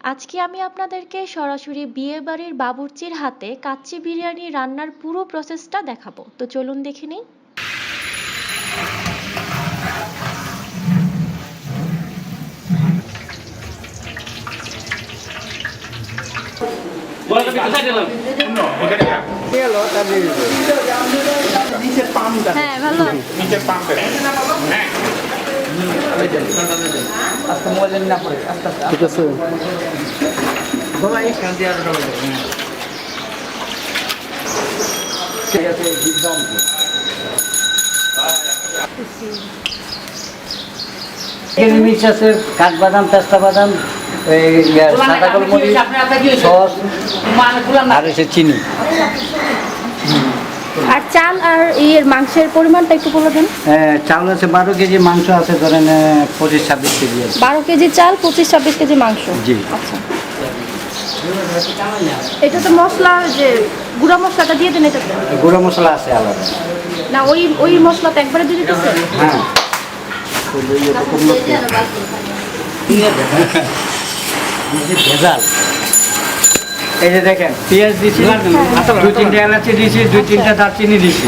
আজকে আমি আপনাদেরকে সরাসরি বিয়ে বাড়ির বাবুর্চির হাতে কাচ্চি বিরিয়ানি রান্নার পুরো প্রসেসটা দেখাবো। তো চলুন দেখে নিই। হ্যাঁ ভালো। পাম্পে আস্তে মোবাইল না পড়ে আস্তে আস্তে ঠিক আছে। আরও ঠিক আছে দিব্যাঙ্গ মিক্স আছে কাঠবাদাম পেস্তা বাদাম এই সাদা গোলমরিচ সস আর এসে চিনি। আর চাল আর ইয়ের মাংসের পরিমাণটা একটু বলে দেন। এ, চাউল আছে বারো কেজি মাংস আছে ধরেন পঁচিশ ছাব্বিশ কেজি আছে। বারো কেজি চাল পঁচিশ ছাব্বিশ কেজি মাংস? জি। আচ্ছা। এটা তো মশলা যে গুঁড়া মশলাটা দিয়ে দেন এটাতে? গুঁড়ো মশলা আছে আলাদা। না ওই ওই মশলাটা একবারে দিয়ে দিতেছে? হ্যাঁ। ভেজাল। এই যে দেখেন পেঁয়াজ দিছি দুই তিনটে এলাচি দিছি দুই তিনটা দারচিনি দিছি।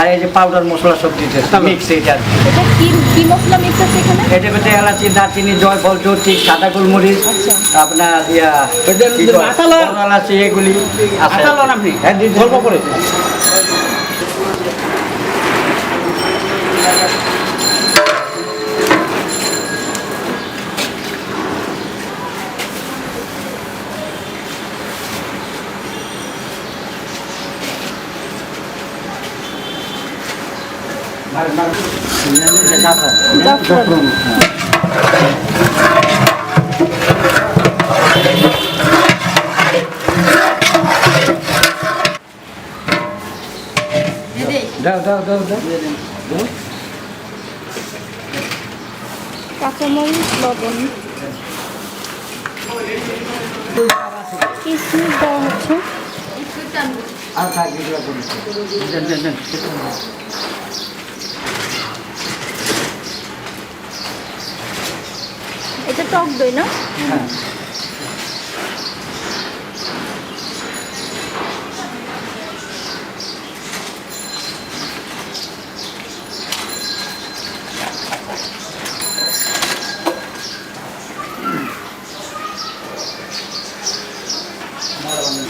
আর এই যে পাউডার মশলা সব দিতে মিক্স এইটা। এটা কি কি মশলা মিক্স আছে এখানে? এটা মধ্যে এলাচি দারচিনি জয়ফল চৌচি সাদা গোলমরিচ আচ্ছা। আপনার ইয়া এলাচি এগুলি আছে। আপনি হ্যাঁ গল্প করে। জাফরান। দাও দাও দাও দাও কাঁচামরিচ লবণ কিশমিশ দেওয়া হচ্ছে আর থাকবে দেন দেন দেন এটা টক দই না হ্যাঁ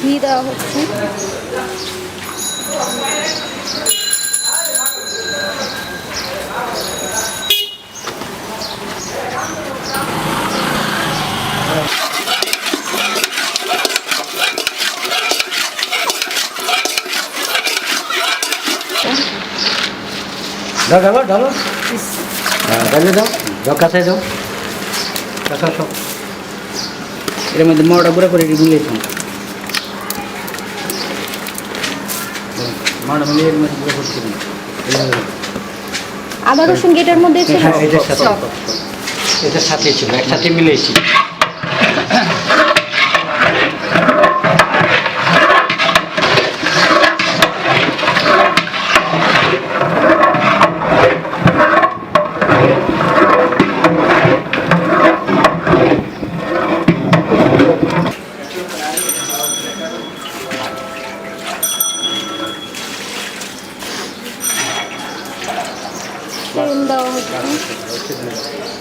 ঘি দেওয়া হচ্ছে দাও ঢালো ঢালো হ্যাঁ ঢালে দাও দাও। কাছে দাও। কাঁচা সব। এর মধ্যে মরটা গুঁড়া করে মিলিয়েছি মরটা মিলিয়ে এর মধ্যে গুঁড়ো করছি আদা রসুন গেটের মধ্যে ছিল? হ্যাঁ এটার সাথে এটার সাথে ছিল একসাথে মিলিয়েছি তেল দেওয়া হচ্ছে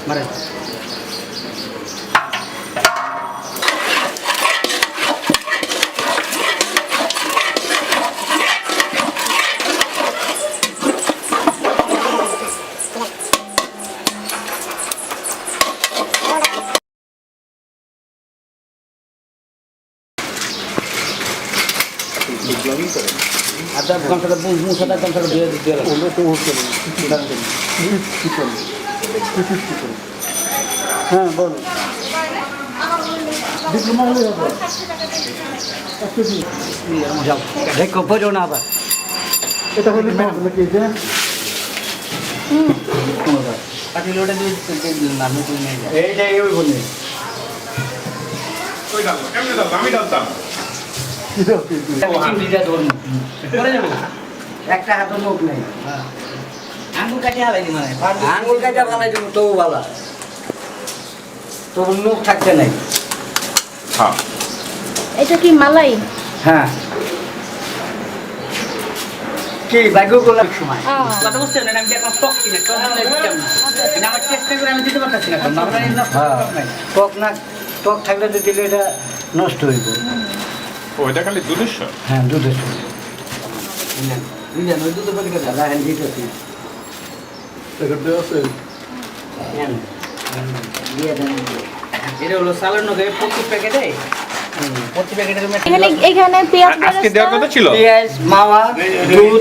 মানে আদা কমসাটা মুসাটা কমসাটা দিয়ে দিয়ে হ্যাঁ বল। ডিপ্লোমা হলে হবে। যাও দেখো পড়ো না আবার। এটা হলে যে? ওই বলে আমি একটা হাতে মুখ নেই। আঙ্গুল হালাই মানে। আঙ্গুল দিব তবু ভালো। তোর মুখ থাকতে নাই। হ্যাঁ এটা কি মালাই? হ্যাঁ। কি ভাগ্যগুলো সময়। কথা বুঝছেন না আমি একটা টক কিনে? টক না। আমার চেষ্টা করে আমি দিতে পারতেছি না কারণ আমরা এর না টক না টক থাকলে তো দিলে এটা নষ্ট হইব। ও খালি দুধের স্বাদ হ্যাঁ দুধের সঙ্গে দাদা হ্যাঁ আছে এটা হলো সালের নগে প্রতি প্যাকেটে? প্রতি প্যাকেটের এখানে এখানে পেঁয়াজ আজকে দেওয়ার কথা ছিল? পেঁয়াজ মাওয়া দুধ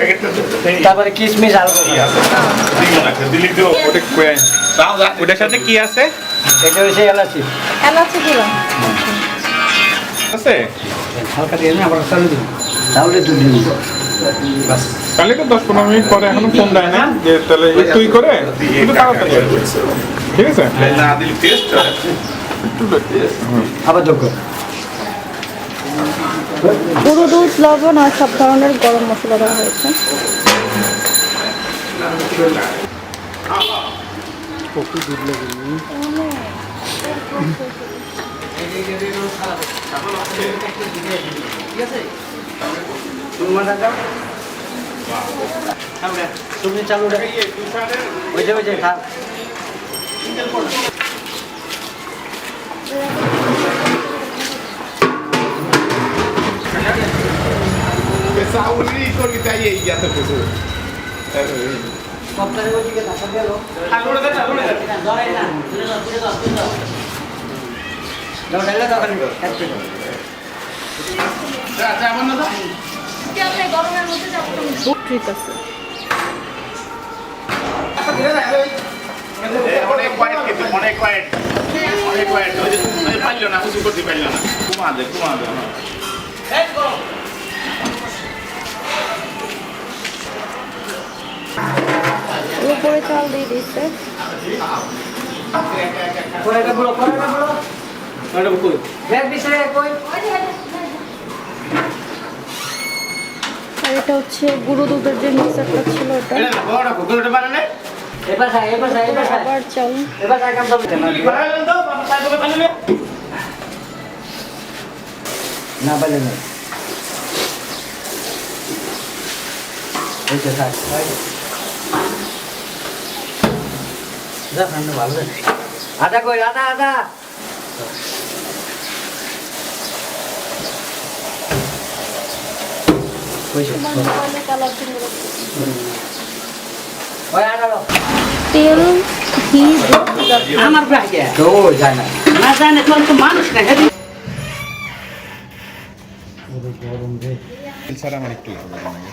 তারপরে কিশমিশ আলু ওটা কয়ে ওটার সাথে কি আছে? এটা হচ্ছে এলাচি। এলাচি দিলাম। আছে? হালকা দিয়ে না আবার চালু দিন তাহলে দুধ দিন বাস। তাহলে তো দশ পনেরো মিনিট পরে এখনও ফোন দেয় না যে তাহলে তুই করে কিন্তু তাড়াতাড়ি। ঠিক আছে? আবার যোগ্য পুরো দুধ লবণ আর সব ধরনের গরম মশলা দেওয়া হয়েছে। তুমি চালু ওই যে ওই যে সপ্তাহে ওই দিকে ধাক্কা গেল দাও দাও খালি এক প্লেট। ঠিক আছে। অনেক হোয়াইট খেতে অনেক হোয়াইট অনেক হোয়াইট ওই যে পারল না উঁচু করতে পারল না। কুমা দে কুমা দে উপরে চাল দিয়ে দিচ্ছে এটা বলো কই ব্যাগ দিছে কই? আর এটা হচ্ছে গুঁড়ো দুধের যে মিক্সারটা ছিল ওটা না আবার চাল পারলে না বলে না। এই থাক যা ভালো আদা কই আদা আদা কইছে ওই আদা দাও তেল ঘি আমার তো যায় না। না যায় না তো মানুষ না হেদি গরম রে। ছাড়া আমার একটু আমি জামাই জামাই